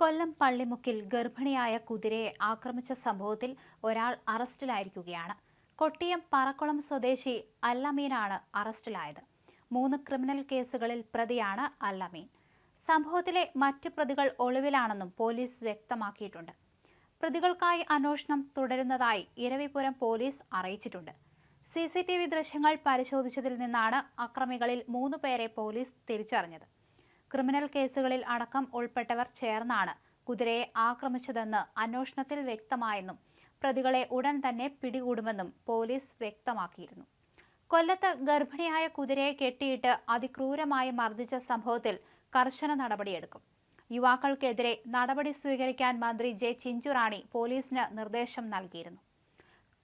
കൊല്ലം പള്ളിമുക്കിൽ ഗർഭിണിയായ കുതിരയെ ആക്രമിച്ച സംഭവത്തിൽ ഒരാൾ അറസ്റ്റിലായിരിക്കുകയാണ്. കൊട്ടിയം പറക്കുളം സ്വദേശി അല്ലമീനാണ് അറസ്റ്റിലായത്. മൂന്ന് ക്രിമിനൽ കേസുകളിൽ പ്രതിയാണ് അല്ലമീൻ. സംഭവത്തിലെ മറ്റു പ്രതികൾ ഒളിവിലാണെന്നും പോലീസ് വ്യക്തമാക്കിയിട്ടുണ്ട്. പ്രതികൾക്കായി അന്വേഷണം തുടരുന്നതായി ഇരവിപുരം പോലീസ് അറിയിച്ചിട്ടുണ്ട്. സി സി ടി വി ദൃശ്യങ്ങൾ പരിശോധിച്ചതിൽ നിന്നാണ് അക്രമികളിൽ മൂന്ന് പേരെ പോലീസ് തിരിച്ചറിഞ്ഞത്. ക്രിമിനൽ കേസുകളിൽ അടക്കം ഉൾപ്പെട്ടവർ ചേർന്നാണ് കുതിരയെ ആക്രമിച്ചതെന്ന് അന്വേഷണത്തിൽ വ്യക്തമായെന്നും പ്രതികളെ ഉടൻ തന്നെ പിടികൂടുമെന്നും പോലീസ് വ്യക്തമാക്കിയിരുന്നു. കൊല്ലത്ത് ഗർഭിണിയായ കുതിരയെ കെട്ടിയിട്ട് അതിക്രൂരമായി മർദ്ദിച്ച സംഭവത്തിൽ കർശന നടപടിയെടുക്കും. യുവാക്കൾക്കെതിരെ നടപടി സ്വീകരിക്കാൻ മന്ത്രി ജെ ചിഞ്ചുറാണി പോലീസിന് നിർദ്ദേശം നൽകിയിരുന്നു.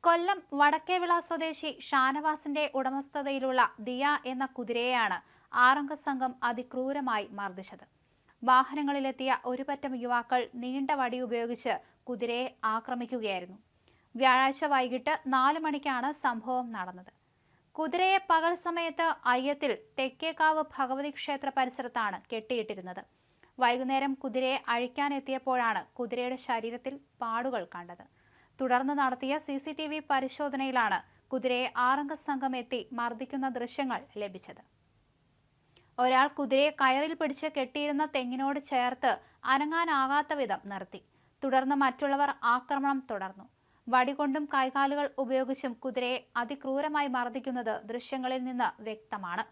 കൊല്ലം വടക്കേവിള സ്വദേശി ഷാനവാസിന്റെ ഉടമസ്ഥതയിലുള്ള ദിയ എന്ന കുതിരയെയാണ് ആറംഗ സംഘം അതിക്രൂരമായി മർദ്ദിച്ചത്. വാഹനങ്ങളിലെത്തിയ ഒരുപറ്റം യുവാക്കൾ നീണ്ട വടി ഉപയോഗിച്ച് കുതിരയെ ആക്രമിക്കുകയായിരുന്നു. വ്യാഴാഴ്ച വൈകിട്ട് നാല് മണിക്കാണ് സംഭവം നടന്നത്. കുതിരയെ പകൽ സമയത്ത് അയ്യത്തിൽ തെക്കേക്കാവ് ഭഗവതി ക്ഷേത്ര പരിസരത്താണ് കെട്ടിയിട്ടിരുന്നത്. വൈകുന്നേരം കുതിരയെ അഴിക്കാനെത്തിയപ്പോഴാണ് കുതിരയുടെ ശരീരത്തിൽ പാടുകൾ കണ്ടത്. തുടർന്ന് നടത്തിയ സി സി ടി വി പരിശോധനയിലാണ് കുതിരയെ ആറംഗ സംഘം എത്തി മർദ്ദിക്കുന്ന ദൃശ്യങ്ങൾ ലഭിച്ചത്. ഒരാൾ കുതിരയെ കയറിൽ പിടിച്ച് കെട്ടിയിരുന്ന തെങ്ങിനോട് ചേർത്ത് അനങ്ങാനാകാത്ത വിധം നിർത്തി. തുടർന്ന് മറ്റുള്ളവർ ആക്രമണം തുടർന്നു. വടികൊണ്ടും കൈകാലുകൾ ഉപയോഗിച്ചും കുതിരയെ അതിക്രൂരമായി മർദ്ദിക്കുന്നത് ദൃശ്യങ്ങളിൽ നിന്ന് വ്യക്തമാണ്.